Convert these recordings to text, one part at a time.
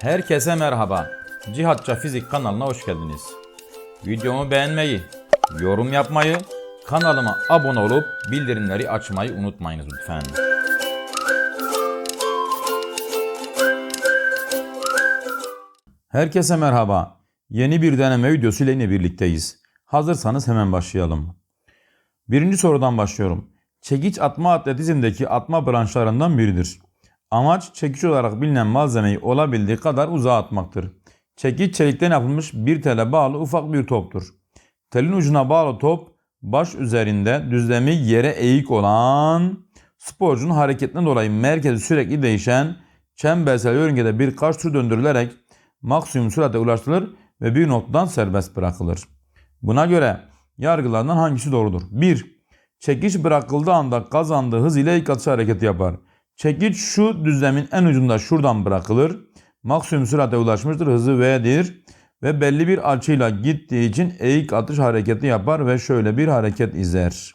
Herkese merhaba. Cihatça Fizik kanalına hoş geldiniz. Videomu beğenmeyi, yorum yapmayı, kanalıma abone olup bildirimleri açmayı unutmayınız lütfen. Herkese merhaba. Yeni bir deneme videosu ile yine birlikteyiz. Hazırsanız hemen başlayalım. Birinci sorudan başlıyorum. Çekiç atma atletizmdeki atma branşlarından biridir. Amaç çekiç olarak bilinen malzemeyi olabildiği kadar uzağa atmaktır. Çekiç çelikten yapılmış bir tele bağlı ufak bir toptur. Telin ucuna bağlı top baş üzerinde düzlemi yere eğik olan sporcunun hareketinden dolayı merkezi sürekli değişen çembersel yörüngede birkaç tur döndürülerek maksimum sürate ulaştırılır ve bir noktadan serbest bırakılır. Buna göre yargılardan hangisi doğrudur? 1. Çekiç bırakıldığı anda kazandığı hız ile ilk atış hareketi yapar. Çekiç şu düzlemin en ucunda şuradan bırakılır. Maksimum sürate ulaşmıştır. Hızı V'dir. Ve belli bir açıyla gittiği için eğik atış hareketi yapar ve şöyle bir hareket izler.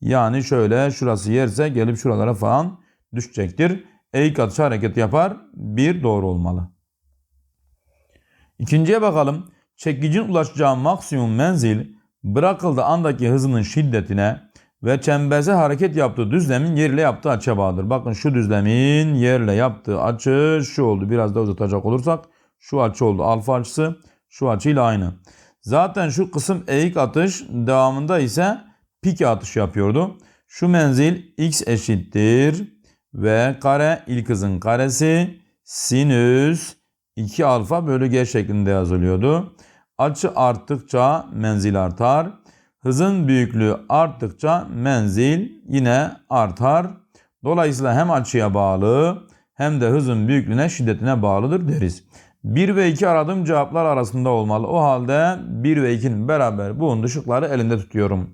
Yani şöyle şurası yerse gelip şuralara falan düşecektir. Eğik atış hareketi yapar. Bir doğru olmalı. İkinciye bakalım. Çekicin ulaşacağı maksimum menzil bırakıldığı andaki hızının şiddetine ve çemberse hareket yaptığı düzlemin yerle yaptığı açıya bağlıdır. Bakın şu düzlemin yerle yaptığı açı şu oldu. Biraz da uzatacak olursak şu açı oldu. Alfa açısı şu açıyla aynı. Zaten şu kısım eğik atış devamında ise pike atış yapıyordu. Şu menzil x eşittir v kare ilk hızın karesi sinüs 2 alfa bölü g şeklinde yazılıyordu. Açı arttıkça menzil artar. Hızın büyüklüğü arttıkça menzil yine artar. Dolayısıyla hem açıya bağlı hem de hızın büyüklüğüne şiddetine bağlıdır deriz. 1 ve 2 aradığım cevaplar arasında olmalı. O halde 1 ve 2'nin beraber bulunduğu şıkları elinde tutuyorum.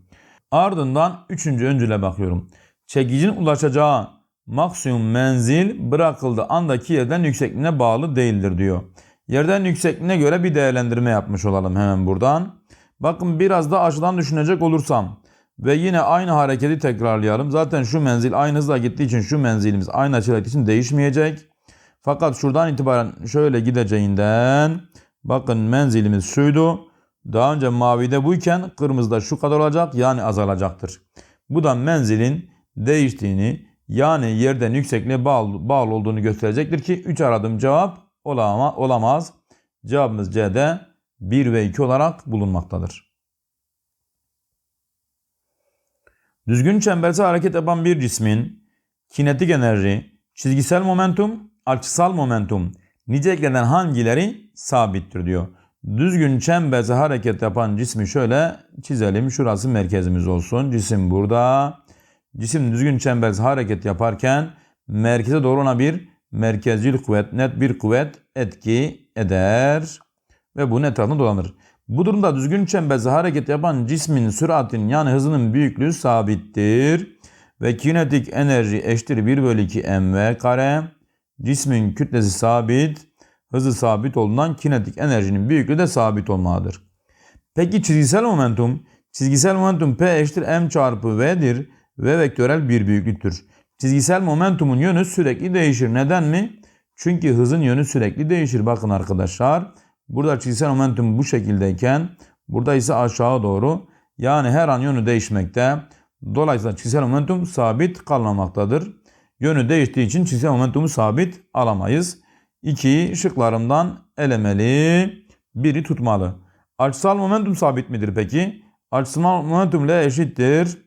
Ardından 3. öncüle bakıyorum. Çekicin ulaşacağı maksimum menzil bırakıldığı andaki yerden yüksekliğine bağlı değildir diyor. Yerden yüksekliğine göre bir değerlendirme yapmış olalım hemen buradan. Bakın biraz da aşıdan düşünecek olursam ve yine aynı hareketi tekrarlayalım. Zaten şu menzil aynı hızla gittiği için şu menzilimiz aynı açıyla gittiği için değişmeyecek. Fakat şuradan itibaren şöyle gideceğinden bakın menzilimiz şuydu. Daha önce mavide buyken kırmızıda şu kadar olacak yani azalacaktır. Bu da menzilin değiştiğini yani yerden yüksekliğe bağlı, bağlı olduğunu gösterecektir ki 3 aradığım cevap olama, olamaz. Cevabımız C'de 1 ve 2 olarak bulunmaktadır. Düzgün çembersel hareket yapan bir cismin kinetik enerji, çizgisel momentum, açısal momentum niceliklerinden hangileri sabittir diyor. Düzgün çembersel hareket yapan cismi şöyle çizelim. Şurası merkezimiz olsun. Cisim burada. Cisim düzgün çembersel hareket yaparken merkeze doğru ona bir merkezcil kuvvet, net bir kuvvet etki eder ve bunun etrafında dolanır. Bu durumda düzgün çembersel hareket yapan cismin süratinin yani hızının büyüklüğü sabittir. Ve kinetik enerji eşittir 1 bölü 2 mv kare. Cismin kütlesi sabit, hızı sabit olduğundan kinetik enerjinin büyüklüğü de sabit olmalıdır. Peki çizgisel momentum? Çizgisel momentum P eşittir m çarpı v'dir ve vektörel bir büyüklüktür. Çizgisel momentumun yönü sürekli değişir. Neden mi? Çünkü hızın yönü sürekli değişir. Bakın arkadaşlar. Burada çizgisel momentum bu şekildeyken burada ise aşağı doğru. Yani her an yönü değişmekte. Dolayısıyla çizgisel momentum sabit kalmamaktadır. Yönü değiştiği için çizgisel momentumu sabit alamayız. 2 şıklarımdan elemeli, biri tutmalı. Açısal momentum sabit midir peki? Açısal momentum L eşittir.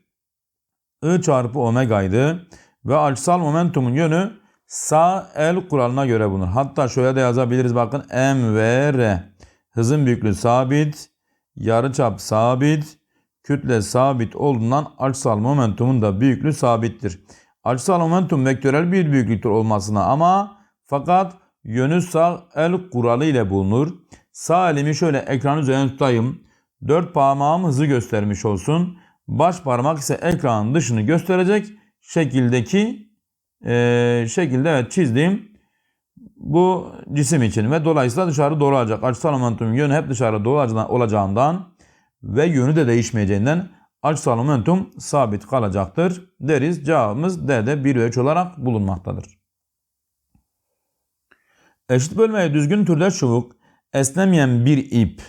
I çarpı omega'ydı. Ve açısal momentumun yönü sağ el kuralına göre bulunur. Hatta şöyle de yazabiliriz bakın M ve R. Hızın büyüklüğü sabit, yarıçap sabit, kütle sabit olduğundan açısal momentumun da büyüklüğü sabittir. Açısal momentum vektörel bir büyüklüktür olmasına ama fakat yönü sağ el kuralı ile bulunur. Sağ elimi şöyle ekran üzerine tutayım. Dört parmağım hızı göstermiş olsun. Baş parmak ise ekranın dışını gösterecek şekildeki e, şekilde evet çizdiğim bu cisim için ve dolayısıyla dışarı doğru olacak. Açısal momentum yönü hep dışarı doğru olacağından ve yönü de değişmeyeceğinden açısal momentum sabit kalacaktır deriz. Cevabımız D'de 1 ve 3 olarak bulunmaktadır. Eşit bölmeye düzgün türde çubuk, esnemeyen bir ip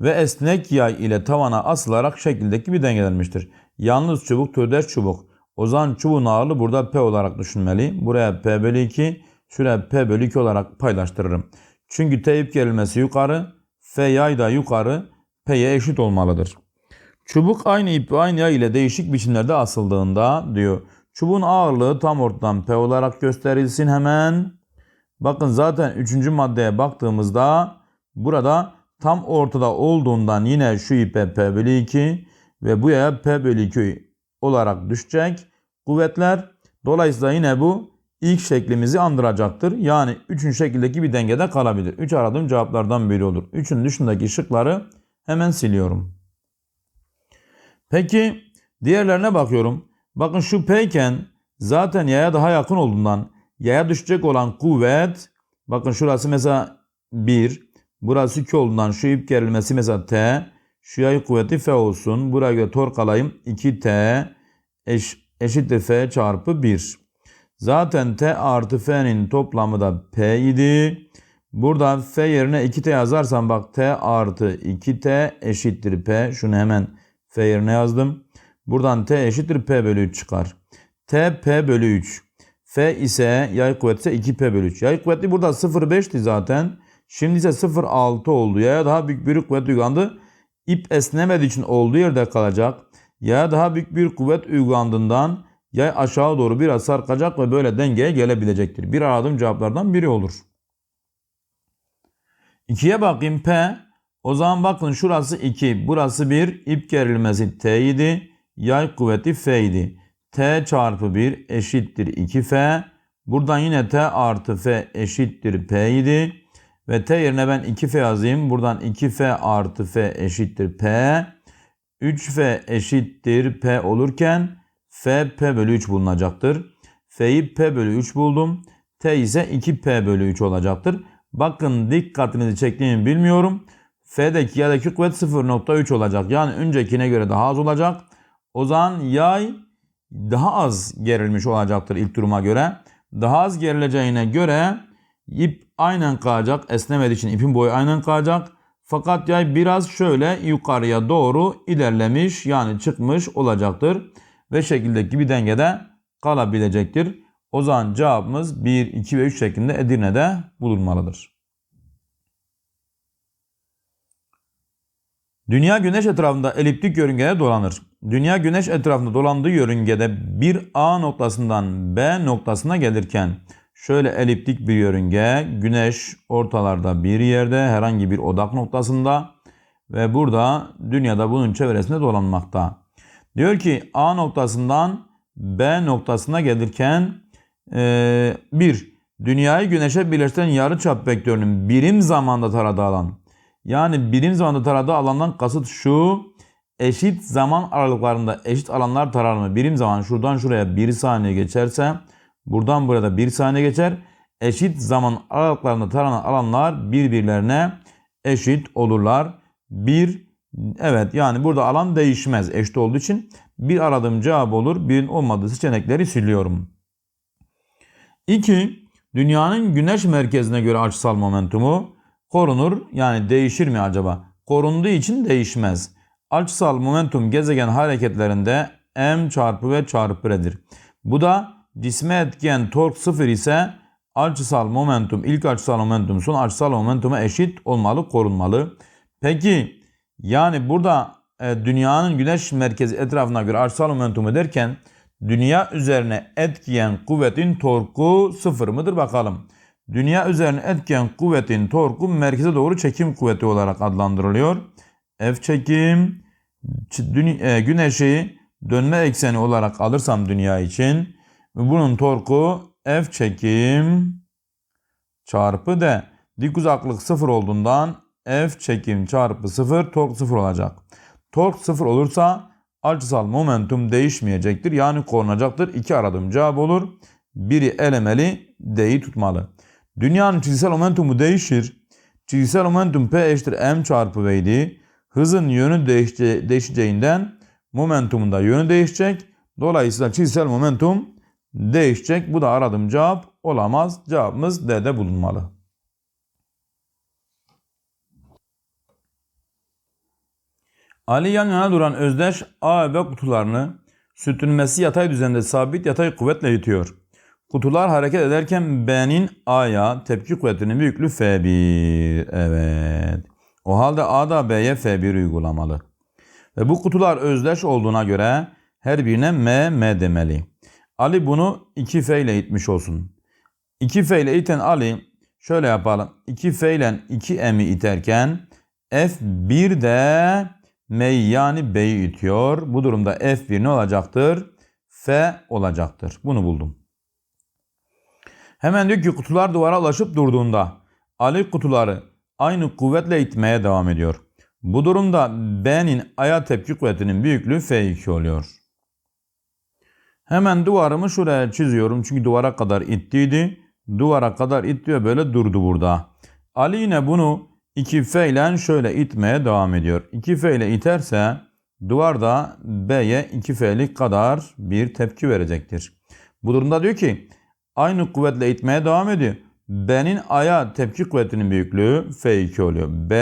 ve esnek yay ile tavana asılarak şekildeki bir dengelenmiştir. Yalnız çubuk türdeş çubuk. O zaman çubuğun ağırlığı burada P olarak düşünmeli. Buraya P bölü 2, şuraya P bölü 2 olarak paylaştırırım. Çünkü T ip gerilmesi yukarı, F yay da yukarı, P'ye eşit olmalıdır. Çubuk aynı ip ve aynı yay ile değişik biçimlerde asıldığında diyor. Çubuğun ağırlığı tam ortadan P olarak gösterilsin hemen. Bakın zaten üçüncü maddeye baktığımızda burada tam ortada olduğundan yine şu ipe P bölü 2 ve bu yaya P bölü 2 olarak düşecek kuvvetler. Dolayısıyla yine bu ilk şeklimizi andıracaktır. Yani üçüncü şekildeki bir dengede kalabilir. Üç aradığım cevaplardan biri olur. Üçün dışındaki şıkları hemen siliyorum. Peki diğerlerine bakıyorum. Bakın şu P iken zaten yaya daha yakın olduğundan yaya düşecek olan kuvvet bakın şurası mesela 1 burası 2 olduğundan şu ip gerilmesi mesela T şu yay kuvveti F olsun. Buraya göre tork alayım 2T eş, eşittir F çarpı 1. Zaten T artı F'nin toplamı da P idi. Burada F yerine 2T yazarsam bak T artı 2T eşittir P. Şunu hemen F yerine yazdım. Buradan T eşittir P bölü 3 çıkar. T P bölü 3. F ise yay kuvveti ise 2P bölü 3. Yay kuvveti burada 0,5'ti zaten. Şimdi ise 0,6 oldu. Yaya daha büyük bir kuvvet uygulandı. İp esnemediği için olduğu yerde kalacak. Yaya daha büyük bir kuvvet uygulandığından yay aşağı doğru biraz sarkacak ve böyle dengeye gelebilecektir. Bir aradığım cevaplardan biri olur. 2'ye bakayım P. O zaman bakın şurası 2, burası 1, ip gerilmesi T idi, yay kuvveti F idi. T çarpı 1 eşittir 2F. Buradan yine T artı F eşittir P idi. Ve T yerine ben 2F yazayım. Buradan 2F artı F eşittir P. 3F eşittir P olurken F P bölü 3 bulunacaktır. F'yi P bölü 3 buldum. T ise 2P bölü 3 olacaktır. Bakın dikkatinizi çektiğimi bilmiyorum. F'deki yadaki kuvvet 0.3 olacak. Yani öncekine göre daha az olacak. O zaman yay daha az gerilmiş olacaktır ilk duruma göre. Daha az gerileceğine göre ip aynen kalacak. Esnemediği için ipin boyu aynen kalacak. Fakat yay biraz şöyle yukarıya doğru ilerlemiş yani çıkmış olacaktır. Ve şekildeki bir dengede kalabilecektir. O zaman cevabımız 1, 2 ve 3 şeklinde Edirne'de bulunmalıdır. Dünya güneş etrafında eliptik yörüngede dolanır. Dünya güneş etrafında dolandığı yörüngede bir A noktasından B noktasına gelirken şöyle eliptik bir yörünge, güneş ortalarda bir yerde herhangi bir odak noktasında ve burada dünyada bunun çevresinde dolanmakta. Diyor ki A noktasından B noktasına gelirken ee, bir, dünyayı güneşe birleştiren yarıçap vektörünün birim zamanda taradığı alan. Yani birim zamanda taradığı alandan kasıt şu. Eşit zaman aralıklarında eşit alanlar tarar? Birim zaman şuradan şuraya 1 saniye geçerse buradan buraya da 1 saniye geçer. Eşit zaman aralıklarında taranan alanlar birbirlerine eşit olurlar. Bir evet yani burada alan değişmez eşit olduğu için bir aradığım cevap olur. Birin olmadığı seçenekleri siliyorum. 2. Dünyanın güneş merkezine göre açısal momentumu korunur. Yani değişir mi acaba? Korunduğu için değişmez. Açısal momentum gezegen hareketlerinde m çarpı v çarpı r'dir. Bu da cisme etken tork sıfır ise açısal momentum ilk açısal momentum son açısal momentuma eşit olmalı, korunmalı. Peki yani burada e, dünyanın güneş merkezi etrafına göre açısal momentumu derken dünya üzerine etkiyen kuvvetin torku sıfır mıdır bakalım. Dünya üzerine etkiyen kuvvetin torku merkeze doğru çekim kuvveti olarak adlandırılıyor. F çekim e, güneşi dönme ekseni olarak alırsam dünya için bunun torku F çekim çarpı D. Dik uzaklık sıfır olduğundan F çekim çarpı sıfır tork sıfır olacak. Tork sıfır olursa açısal momentum değişmeyecektir. Yani korunacaktır. İki aradığım cevap olur. Biri elemeli, D'yi tutmalı. Dünyanın çizgisel momentumu değişir. Çizgisel momentum P eşittir M çarpı V'ydi. Hızın yönü değişeceğinden momentumun da yönü değişecek. Dolayısıyla çizgisel momentum değişecek. Bu da aradığım cevap olamaz. Cevabımız D'de bulunmalı. Ali yan yana duran özdeş A ve B kutularını sürtünmesi yatay düzende sabit yatay kuvvetle itiyor. Kutular hareket ederken B'nin A'ya tepki kuvvetinin büyüklüğü F1. Evet. O halde A da B'ye F1 uygulamalı. Ve bu kutular özdeş olduğuna göre her birine M, M demeli. Ali bunu 2F ile itmiş olsun. 2F ile iten Ali şöyle yapalım. 2F ile 2M'i iterken F1 de M'yi yani B'yi itiyor. Bu durumda F1 ne olacaktır? F olacaktır. Bunu buldum. Hemen diyor ki kutular duvara ulaşıp durduğunda Ali kutuları aynı kuvvetle itmeye devam ediyor. Bu durumda B'nin aya tepki kuvvetinin büyüklüğü F2 oluyor. Hemen duvarımı şuraya çiziyorum çünkü duvara kadar ittiydi. Duvara kadar itti ve böyle durdu burada. Ali yine bunu 2F ile şöyle itmeye devam ediyor. 2F ile iterse duvarda B'ye 2F'lik kadar bir tepki verecektir. Bu durumda diyor ki aynı kuvvetle itmeye devam ediyor. B'nin A'ya tepki kuvvetinin büyüklüğü F2 oluyor. B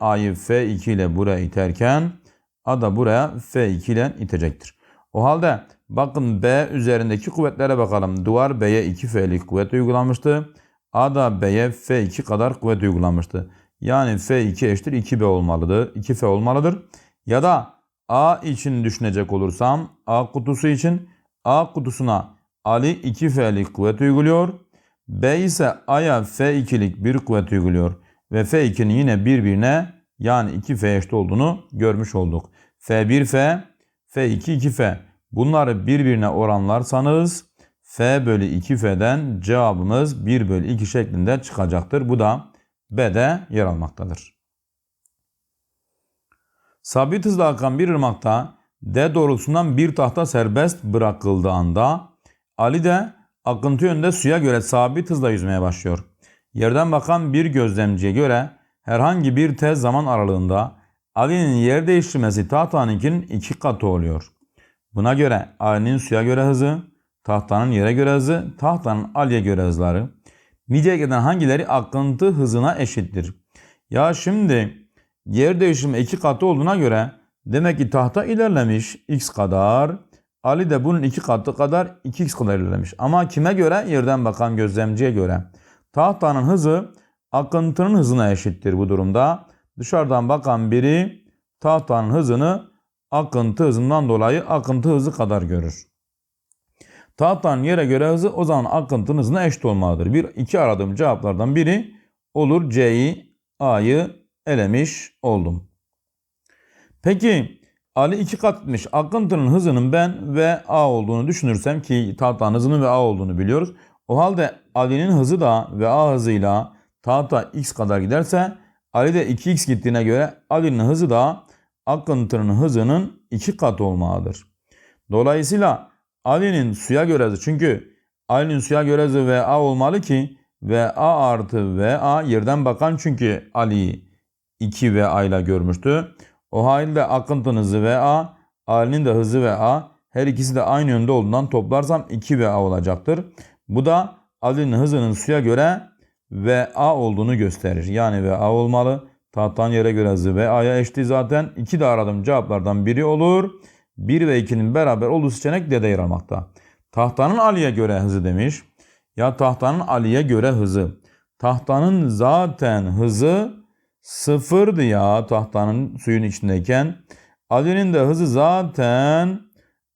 A'yı F2 ile buraya iterken A da buraya F2 ile itecektir. O halde bakın B üzerindeki kuvvetlere bakalım. Duvar B'ye 2F'lik kuvvet uygulamıştı. A da B'ye F2 kadar kuvvet uygulamıştı. Yani F2 eşittir 2B olmalıdır. 2F olmalıdır. Ya da A için düşünecek olursam A kutusu için A kutusuna Ali 2F'lik kuvvet uyguluyor. B ise A'ya F2'lik bir kuvvet uyguluyor. Ve F2'nin yine birbirine yani 2F eşit olduğunu görmüş olduk. F1F, F2 2F. Bunları birbirine oranlarsanız F bölü 2F'den cevabımız 1 bölü 2 şeklinde çıkacaktır. Bu da B'de yer almaktadır. Sabit hızla akan bir ırmakta D doğrultusundan bir tahta serbest bırakıldığı anda Ali de akıntı yönünde suya göre sabit hızla yüzmeye başlıyor. Yerden bakan bir gözlemciye göre herhangi bir tez zaman aralığında Ali'nin yer değiştirmesi tahtanınkinin iki katı oluyor. Buna göre Ali'nin suya göre hızı, tahtanın yere göre hızı, tahtanın Ali'ye göre hızları, niceliklerden hangileri akıntı hızına eşittir? Ya şimdi yer değişimi iki katı olduğuna göre demek ki tahta ilerlemiş x kadar, Ali de bunun iki katı kadar 2x kadar ilerlemiş. Ama kime göre? Yerden bakan gözlemciye göre. Tahtanın hızı akıntının hızına eşittir bu durumda. Dışarıdan bakan biri tahtanın hızını akıntı hızından dolayı akıntı hızı kadar görür. Tahtanın yere göre hızı o zaman akıntının hızına eşit olmalıdır. Bir iki aradığım cevaplardan biri olur C'yi A'yı elemiş oldum. Peki Ali iki kat etmiş. Akıntının hızının ben ve A olduğunu düşünürsem ki tahtanın hızının ve A olduğunu biliyoruz. O halde Ali'nin hızı da ve A hızıyla tahta x kadar giderse Ali de 2x gittiğine göre Ali'nin hızı da akıntının hızının iki katı olmalıdır. Dolayısıyla Ali'nin suya göre çünkü Ali'nin suya göre ve A olmalı ki ve A artı ve A yerden bakan çünkü Ali'yi 2 ve A ile görmüştü. O halde akıntının hızı ve A, Ali'nin de hızı ve A her ikisi de aynı yönde olduğundan toplarsam 2 ve A olacaktır. Bu da Ali'nin hızının suya göre ve A olduğunu gösterir. Yani ve A olmalı. Tahtan yere göre hızı ve A'ya eşit zaten. 2 de aradığım cevaplardan biri olur. 1 ve 2'nin beraber olduğu seçenek D'de yer almakta. Tahtanın Ali'ye göre hızı demiş. Ya tahtanın Ali'ye göre hızı. Tahtanın zaten hızı sıfırdı ya tahtanın suyun içindeyken. Ali'nin de hızı zaten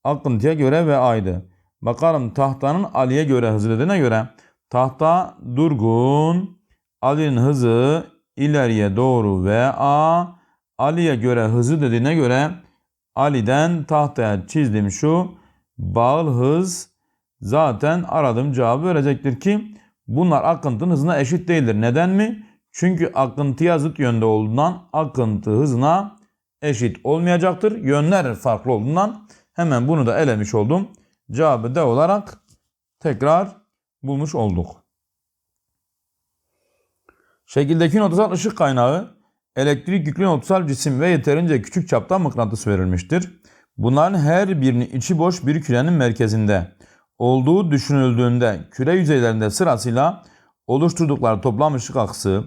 akıntıya göre ve aydı. Bakalım tahtanın Ali'ye göre hızı dediğine göre tahta durgun, Ali'nin hızı ileriye doğru ve A, Ali'ye göre hızı dediğine göre Ali'den tahtaya çizdiğim şu bağıl hız zaten aradığım cevabı verecektir ki bunlar akıntının hızına eşit değildir. Neden mi? Çünkü akıntıya zıt yönde olduğundan akıntı hızına eşit olmayacaktır. Yönler farklı olduğundan hemen bunu da elemiş oldum. Cevabı D olarak tekrar bulmuş olduk. Şekildeki notasal ışık kaynağı elektrik yüklü notasal cisim ve yeterince küçük çapta mıknatıs verilmiştir. Bunların her birinin içi boş bir kürenin merkezinde olduğu düşünüldüğünde küre yüzeylerinde sırasıyla oluşturdukları toplam ışık aksı,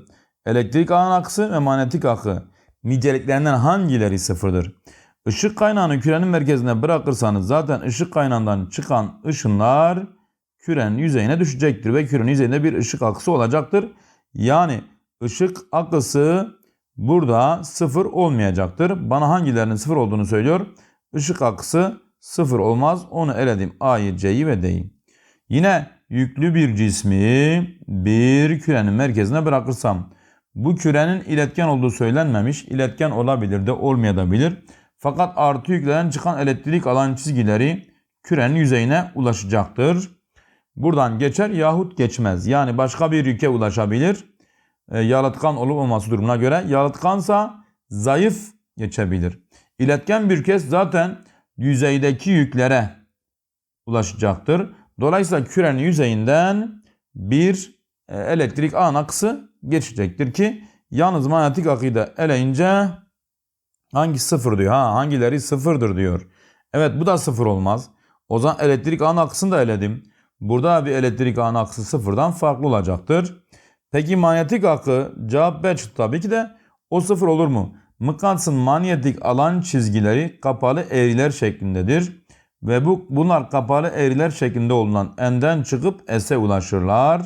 elektrik alan aksı ve manyetik akı niceliklerinden hangileri sıfırdır? Işık kaynağını kürenin merkezine bırakırsanız zaten ışık kaynağından çıkan ışınlar kürenin yüzeyine düşecektir ve kürenin yüzeyinde bir ışık akısı olacaktır. Yani ışık akısı burada sıfır olmayacaktır. Bana hangilerinin sıfır olduğunu söylüyor. Işık akısı sıfır olmaz. Onu eledim. A'yı, C'yi ve D'yi. Yine yüklü bir cismi bir kürenin merkezine bırakırsam bu kürenin iletken olduğu söylenmemiş. İletken olabilir de olmayabilir. Fakat artı yükleden çıkan elektrik alan çizgileri kürenin yüzeyine ulaşacaktır. Buradan geçer yahut geçmez. Yani başka bir yüke ulaşabilir. E, yalıtkan olup olması durumuna göre. Yalıtkansa zayıf geçebilir. İletken bir kez zaten yüzeydeki yüklere ulaşacaktır. Dolayısıyla kürenin yüzeyinden bir e, elektrik ağ akısı geçecektir ki yalnız manyetik akıyı da eleyince hangi sıfır diyor? Ha hangileri sıfırdır diyor. Evet bu da sıfır olmaz. O zaman elektrik ağ akısını da eledim. Burada bir elektrik ağ akısı sıfırdan farklı olacaktır. Peki manyetik akı cevap B çıktı tabii ki de o sıfır olur mu? Mıknatısın manyetik alan çizgileri kapalı eğriler şeklindedir. Ve bu bunlar kapalı eğriler şeklinde olunan n'den çıkıp s'e ulaşırlar.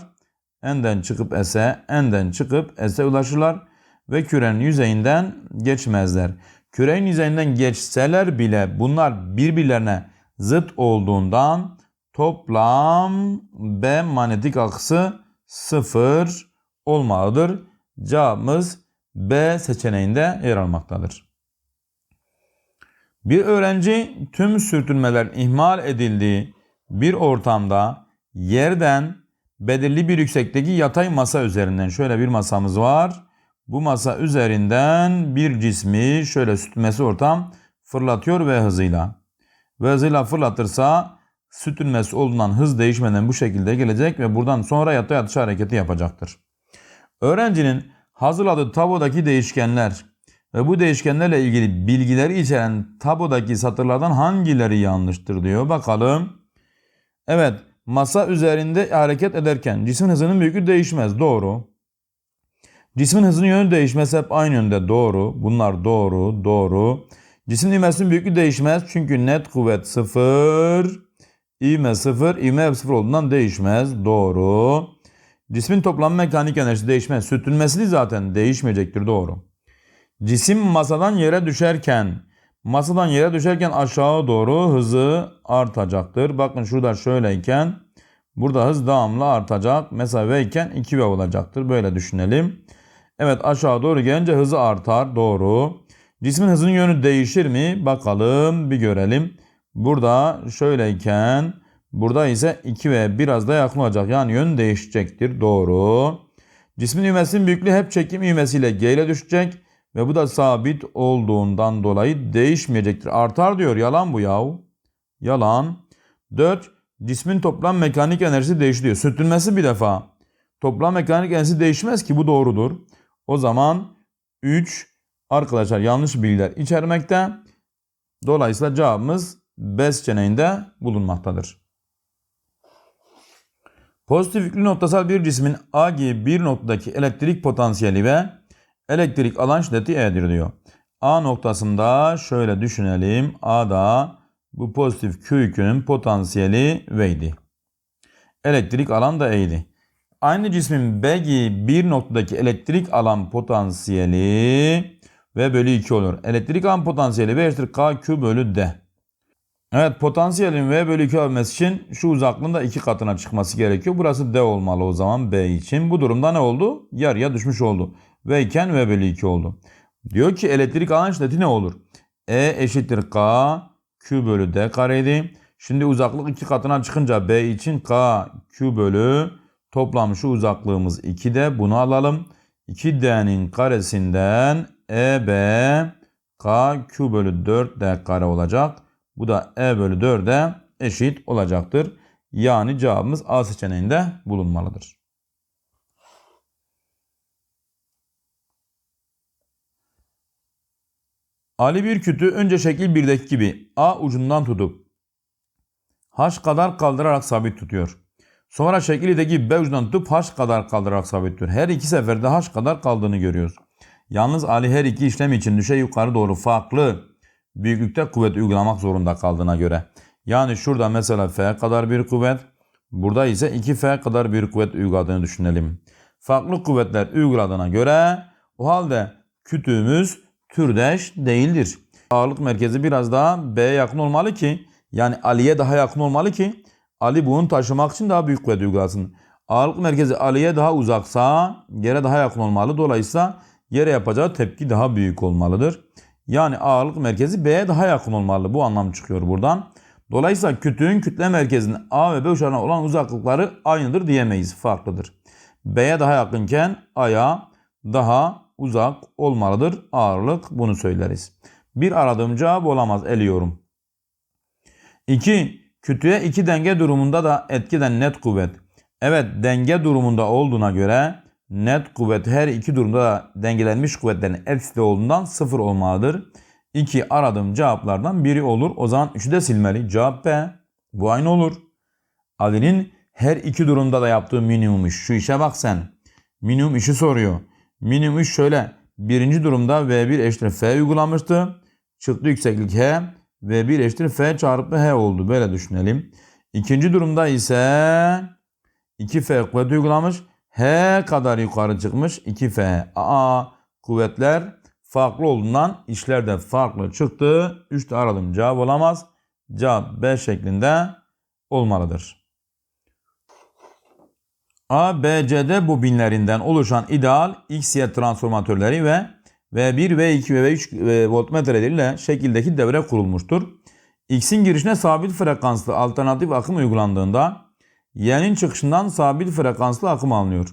N'den çıkıp s'e, n'den çıkıp s'e ulaşırlar ve kürenin yüzeyinden geçmezler. Kürenin yüzeyinden geçseler bile bunlar birbirlerine zıt olduğundan toplam B manyetik akısı sıfır olmalıdır. Cevabımız B seçeneğinde yer almaktadır. Bir öğrenci tüm sürtünmelerin ihmal edildiği bir ortamda yerden belirli bir yüksekteki yatay masa üzerinden şöyle bir masamız var. Bu masa üzerinden bir cismi şöyle sürtünmesi ortam fırlatıyor ve hızıyla. Ve hızıyla fırlatırsa sürtünmesi olduğundan hız değişmeden bu şekilde gelecek ve buradan sonra yatay atış hareketi yapacaktır. Öğrencinin hazırladığı tabodaki değişkenler ve bu değişkenlerle ilgili bilgileri içeren tabodaki satırlardan hangileri yanlıştır diyor. Bakalım. Evet masa üzerinde hareket ederken cismin hızının büyüklüğü değişmez. Doğru. Cismin hızının yönü değişmez hep aynı yönde. Doğru. Bunlar doğru. Doğru. Cisim ivmesinin büyüklüğü değişmez. Çünkü net kuvvet sıfır. İvme sıfır. İvme sıfır olduğundan değişmez. Doğru. Cismin toplam mekanik enerjisi değişmez. Sürtünmesi zaten değişmeyecektir. Doğru. Cisim masadan yere düşerken masadan yere düşerken aşağı doğru hızı artacaktır. Bakın şurada şöyleyken burada hız devamlı artacak. Mesela V iken 2V olacaktır. Böyle düşünelim. Evet aşağı doğru gelince hızı artar. Doğru. Cismin hızının yönü değişir mi? Bakalım bir görelim. Burada şöyleyken burada ise 2V biraz da yakın olacak. Yani yön değişecektir. Doğru. Cismin ivmesinin büyüklüğü hep çekim ivmesiyle G ile düşecek. Ve bu da sabit olduğundan dolayı değişmeyecektir. Artar diyor. Yalan bu yahu. Yalan. 4. Cismin toplam mekanik enerjisi değişiyor. Sürtünmesi bir defa. Toplam mekanik enerjisi değişmez ki bu doğrudur. O zaman 3 arkadaşlar yanlış bilgiler içermekte. Dolayısıyla cevabımız B seçeneğinde bulunmaktadır. Pozitif yüklü noktasal bir cismin A gibi bir noktadaki elektrik potansiyeli ve elektrik alan şiddeti E'dir diyor. A noktasında şöyle düşünelim. A'da bu pozitif Q yükünün potansiyeli V'ydi. Elektrik alan da E'ydi. Aynı cismin B gibi bir noktadaki elektrik alan potansiyeli V bölü 2 olur. Elektrik alan potansiyeli V eşittir K Q bölü D. Evet potansiyelin V bölü 2 olması için şu uzaklığın da 2 katına çıkması gerekiyor. Burası D olmalı o zaman B için. Bu durumda ne oldu? Yarıya düşmüş oldu. V iken V bölü 2 oldu. Diyor ki elektrik alan şiddeti ne olur? E eşittir K Q bölü D kareydi. Şimdi uzaklık 2 katına çıkınca B için K Q bölü toplam şu uzaklığımız 2D. Bunu alalım. 2D'nin karesinden EB K Q bölü 4D kare olacak. Bu da E bölü 4'e eşit olacaktır. Yani cevabımız A seçeneğinde bulunmalıdır. Ali bir kütü önce şekil 1'deki gibi A ucundan tutup H kadar kaldırarak sabit tutuyor. Sonra şekil 2'deki B ucundan tutup H kadar kaldırarak sabit tutuyor. Her iki seferde H kadar kaldığını görüyoruz. Yalnız Ali her iki işlem için düşe yukarı doğru farklı büyüklükte kuvvet uygulamak zorunda kaldığına göre. Yani şurada mesela F kadar bir kuvvet, burada ise 2F kadar bir kuvvet uyguladığını düşünelim. Farklı kuvvetler uyguladığına göre o halde kütüğümüz türdeş değildir. Ağırlık merkezi biraz daha B'ye yakın olmalı ki yani Ali'ye daha yakın olmalı ki Ali bunu taşımak için daha büyük kuvvet uygulasın. Ağırlık merkezi Ali'ye daha uzaksa yere daha yakın olmalı. Dolayısıyla yere yapacağı tepki daha büyük olmalıdır. Yani ağırlık merkezi B'ye daha yakın olmalı. Bu anlam çıkıyor buradan. Dolayısıyla kütüğün kütle merkezinin A ve B uçlarına olan uzaklıkları aynıdır diyemeyiz. Farklıdır. B'ye daha yakınken A'ya daha uzak olmalıdır. Ağırlık bunu söyleriz. Bir aradığım cevap olamaz. Eliyorum. 2. Kütüğe iki denge durumunda da etkiden net kuvvet. Evet denge durumunda olduğuna göre net kuvvet her iki durumda da dengelenmiş kuvvetlerin etkisi olduğundan sıfır olmalıdır. 2 aradığım cevaplardan biri olur. O zaman 3'ü de silmeli. Cevap B. Bu aynı olur. Ali'nin her iki durumda da yaptığı minimum iş. Şu işe bak sen. Minimum işi soruyor. Minimum iş şöyle. Birinci durumda V1 eşittir F uygulamıştı. Çıktı yükseklik H. V1 eşittir F çarpı H oldu. Böyle düşünelim. İkinci durumda ise 2F kuvvet uygulamış. H kadar yukarı çıkmış. 2F. Aa kuvvetler farklı olduğundan işler de farklı çıktı. 3 de aradım cevap olamaz. Cevap B şeklinde olmalıdır. A, B, C'de bobinlerinden oluşan ideal X-Y transformatörleri ve V1, V2 ve V3 voltmetreleriyle şekildeki devre kurulmuştur. X'in girişine sabit frekanslı alternatif akım uygulandığında Y'nin çıkışından sabit frekanslı akım alınıyor.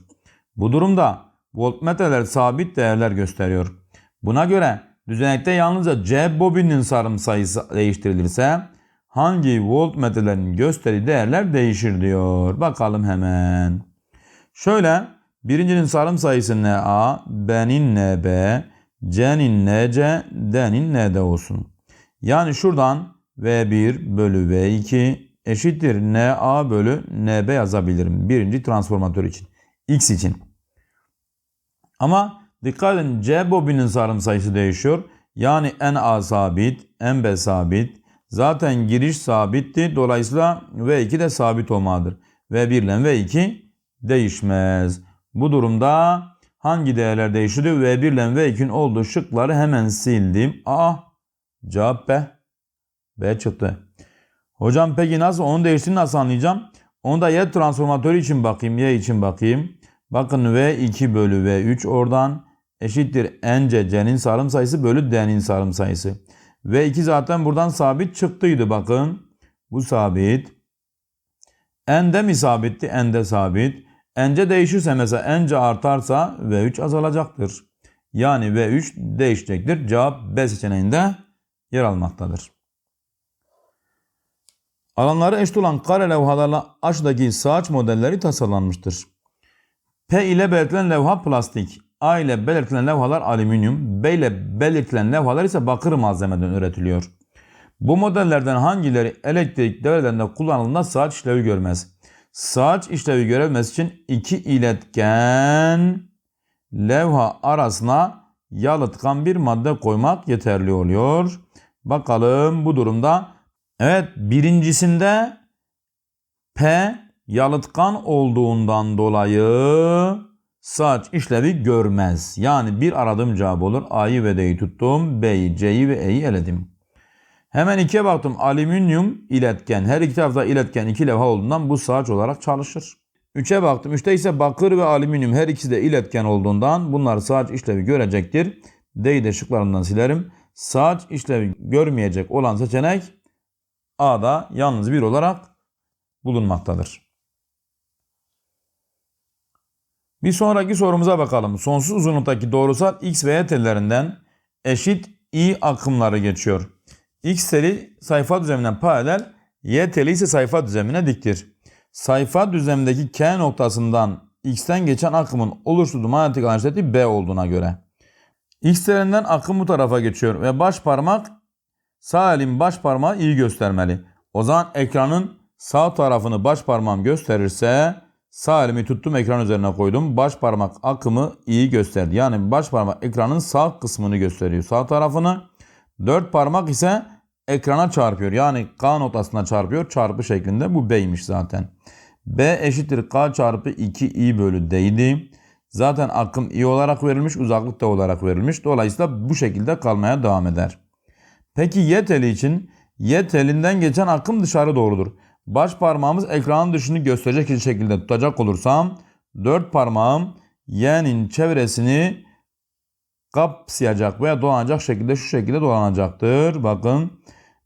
Bu durumda voltmetreler sabit değerler gösteriyor. Buna göre düzenekte yalnızca C bobinin sarım sayısı değiştirilirse hangi voltmetrelerin gösterdiği değerler değişir diyor. Bakalım hemen. Şöyle birincinin sarım sayısı NA, B'nin NB, C'nin NC, D'nin ND olsun. Yani şuradan V1 bölü V2 eşittir NA bölü NB yazabilirim. Birinci transformatör için. X için. Ama dikkat edin C bobinin sarım sayısı değişiyor. Yani NA sabit, NB sabit. Zaten giriş sabitti. Dolayısıyla V2 de sabit olmalıdır. V1 ile V2 değişmez. Bu durumda hangi değerler değişiyor? V1 ile V2'nin olduğu şıkları hemen sildim. A. Cevap B. B çıktı. Hocam peki nasıl? Onu değiştiğini nasıl anlayacağım? Onu da Y transformatörü için bakayım. Y için bakayım. Bakın V2 bölü V3 oradan eşittir NC C'nin sarım sayısı bölü D'nin sarım sayısı. V2 zaten buradan sabit çıktıydı bakın. Bu sabit. N'de mi sabitti? N'de sabit. N'ce değişirse mesela N'ce artarsa V3 azalacaktır. Yani V3 değişecektir. Cevap B seçeneğinde yer almaktadır. Alanları eşit olan kare levhalarla aşağıdaki saç modelleri tasarlanmıştır. P ile belirtilen levha plastik, A ile belirtilen levhalar alüminyum, B ile belirtilen levhalar ise bakır malzemeden üretiliyor. Bu modellerden hangileri elektrik devrelerinde kullanıldığında saç işlevi görmez? Saç işlevi görülmesi için iki iletken levha arasına yalıtkan bir madde koymak yeterli oluyor. Bakalım bu durumda. Evet birincisinde P yalıtkan olduğundan dolayı saç işlevi görmez. Yani bir aradığım cevap olur. A'yı ve D'yi tuttum. B'yi, C'yi ve E'yi eledim. Hemen ikiye baktım. Alüminyum iletken. Her iki tarafta iletken iki levha olduğundan bu saç olarak çalışır. Üçe baktım. Üçte ise bakır ve alüminyum her ikisi de iletken olduğundan bunlar saç işlevi görecektir. D'yi de şıklarından silerim. Saç işlevi görmeyecek olan seçenek A'da yalnız bir olarak bulunmaktadır. Bir sonraki sorumuza bakalım. Sonsuz uzunluktaki doğrusal X ve Y tellerinden eşit I akımları geçiyor. X teli sayfa düzleminden paralel, Y teli ise sayfa düzlemine diktir. Sayfa düzlemindeki K noktasından X'ten geçen akımın oluşturduğu manyetik alan B olduğuna göre. X telinden akım bu tarafa geçiyor ve baş parmak sağ elin baş parmağı iyi göstermeli. O zaman ekranın sağ tarafını baş parmağım gösterirse Sağ elimi tuttum ekran üzerine koydum. Baş parmak akımı iyi gösterdi. Yani baş parmak ekranın sağ kısmını gösteriyor. Sağ tarafını. Dört parmak ise ekrana çarpıyor. Yani K notasına çarpıyor. Çarpı şeklinde. Bu B'ymiş zaten. B eşittir K çarpı 2 i bölü D'ydi. Zaten akım i olarak verilmiş. Uzaklık da olarak verilmiş. Dolayısıyla bu şekilde kalmaya devam eder. Peki Y teli için Y telinden geçen akım dışarı doğrudur. Baş parmağımız ekranın dışını gösterecek şekilde tutacak olursam dört parmağım Y'nin çevresini kapsayacak veya dolanacak şekilde şu şekilde dolanacaktır. Bakın.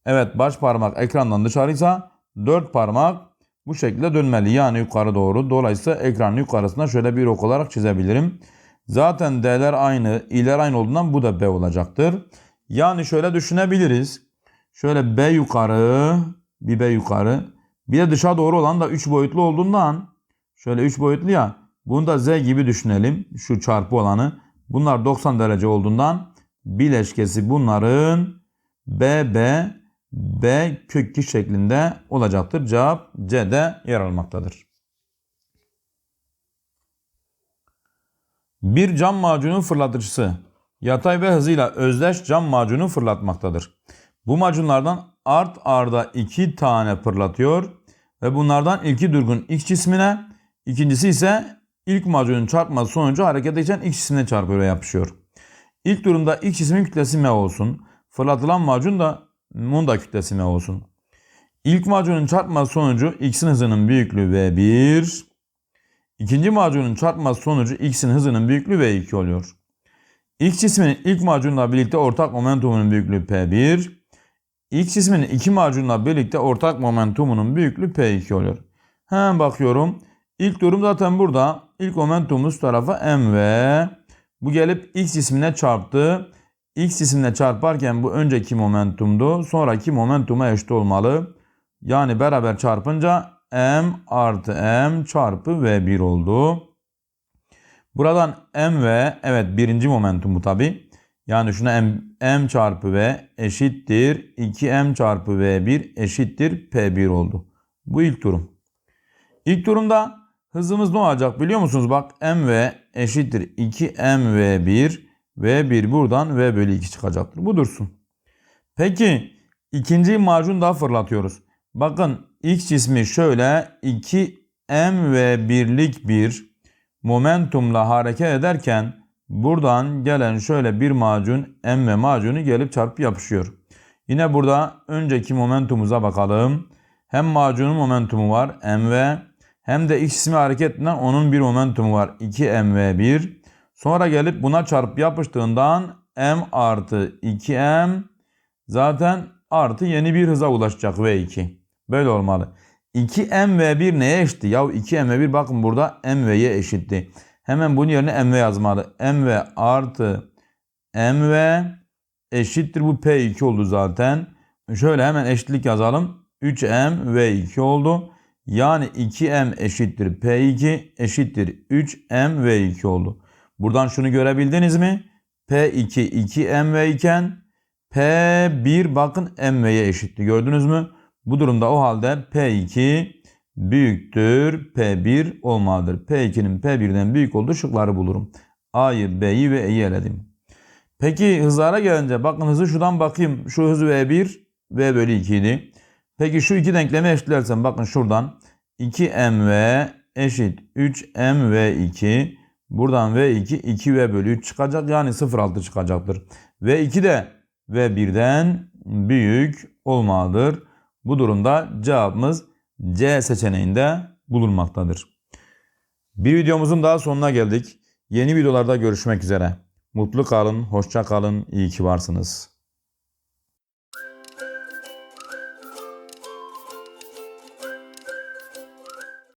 Evet baş parmak ekrandan dışarıysa dört parmak bu şekilde dönmeli. Yani yukarı doğru. Dolayısıyla ekranın yukarısına şöyle bir ok olarak çizebilirim. Zaten D'ler aynı, i'ler aynı olduğundan bu da B olacaktır. Yani şöyle düşünebiliriz. Şöyle B yukarı, bir B yukarı. Bir de dışa doğru olan da 3 boyutlu olduğundan şöyle 3 boyutlu ya bunu da Z gibi düşünelim. Şu çarpı olanı. Bunlar 90 derece olduğundan bileşkesi bunların BB B kök 2 şeklinde olacaktır. Cevap C'de yer almaktadır. Bir cam macunu fırlatıcısı yatay ve hızıyla özdeş cam macunu fırlatmaktadır. Bu macunlardan art arda iki tane fırlatıyor ve bunlardan ilki durgun X cismine, ikincisi ise ilk macunun çarpması sonucu harekete geçen X cismine çarpıyor ve yapışıyor. İlk durumda X cismin kütlesi M olsun. Fırlatılan macun da M'un da kütlesi M olsun. İlk macunun çarpması sonucu X'in hızının büyüklüğü V1. İkinci macunun çarpması sonucu X'in hızının büyüklüğü V2 oluyor. X cisminin ilk macunla birlikte ortak momentumunun büyüklüğü P1. X cisminin iki macunla birlikte ortak momentumunun büyüklüğü P2 oluyor. Hemen bakıyorum. İlk durum zaten burada. İlk momentumumuz tarafa MV. Bu gelip X cismine çarptı. X cisimle çarparken bu önceki momentumdu. Sonraki momentuma eşit olmalı. Yani beraber çarpınca M artı M çarpı V1 oldu. Buradan M ve evet birinci momentum bu tabi. Yani şuna M, M çarpı V eşittir. 2M çarpı V1 eşittir P1 oldu. Bu ilk durum. İlk durumda hızımız ne olacak biliyor musunuz? Bak M ve eşittir 2M V1 V1 buradan V bölü 2 çıkacaktır. Bu dursun. Peki ikinci macun daha fırlatıyoruz. Bakın X cismi şöyle 2M ve birlik bir momentumla hareket ederken buradan gelen şöyle bir macun M ve macunu gelip çarpıp yapışıyor. Yine burada önceki momentumumuza bakalım. Hem macunun momentumu var M ve hem de X cismi hareketinden onun bir momentumu var 2M ve 1. Sonra gelip buna çarp yapıştığından m artı 2m zaten artı yeni bir hıza ulaşacak v2. Böyle olmalı. 2m ve 1 neye eşitti? Ya 2m ve 1 bakın burada m ve y eşitti. Hemen bunun yerine m ve yazmalı. m ve artı m ve eşittir. Bu p2 oldu zaten. Şöyle hemen eşitlik yazalım. 3m v 2 oldu. Yani 2m eşittir p2 eşittir 3m v 2 oldu. Buradan şunu görebildiniz mi? P2 2MV iken P1 bakın MV'ye eşitti. Gördünüz mü? Bu durumda o halde P2 büyüktür P1 olmalıdır. P2'nin P1'den büyük olduğu şıkları bulurum. A'yı, B'yi ve E'yi eledim. Peki hızlara gelince bakın hızı şuradan bakayım. Şu hız V1 V bölü 2 idi. Peki şu iki denklemi eşitlersem bakın şuradan 2MV eşit 3MV2 Buradan V2 2V bölü 3 çıkacak. Yani 0,6 çıkacaktır. V2 de V1'den büyük olmalıdır. Bu durumda cevabımız C seçeneğinde bulunmaktadır. Bir videomuzun daha sonuna geldik. Yeni videolarda görüşmek üzere. Mutlu kalın, hoşça kalın, iyi ki varsınız.